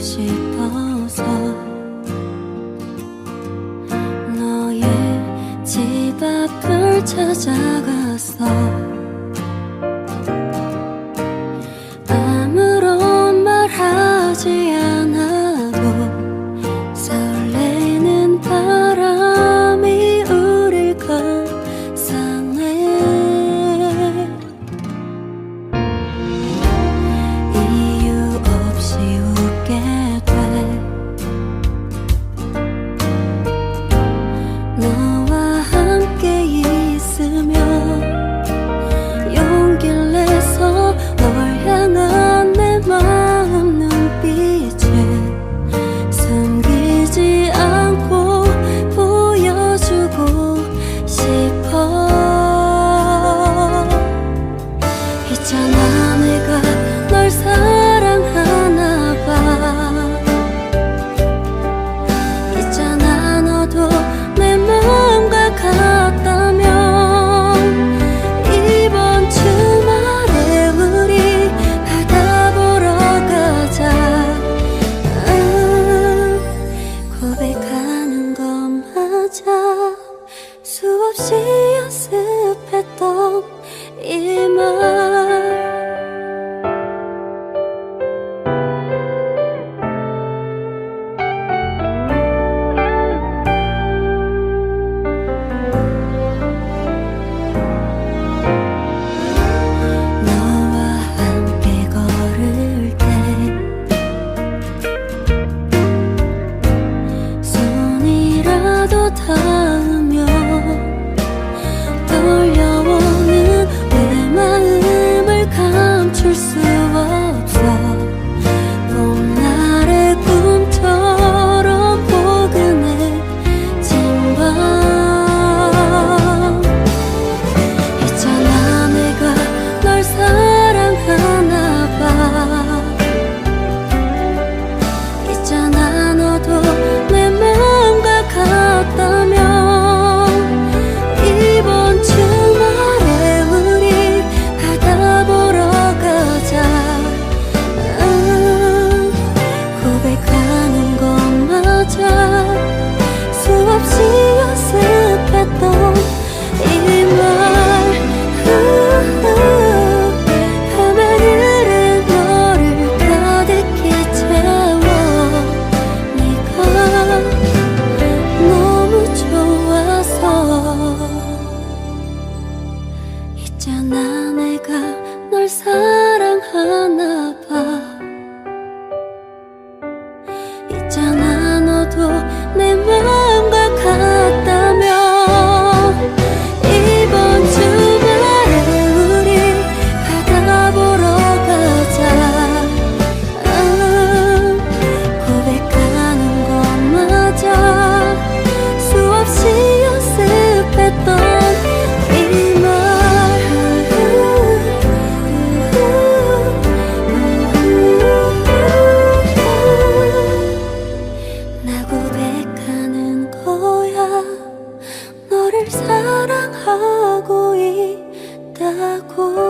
싶어서 너의 집 앞을 찾아갔어 아무런 말 하지 幸せ 있잖아. 내가 널 사랑하나 봐. 나 고백하는 거야. 너를 사랑하고 있다고.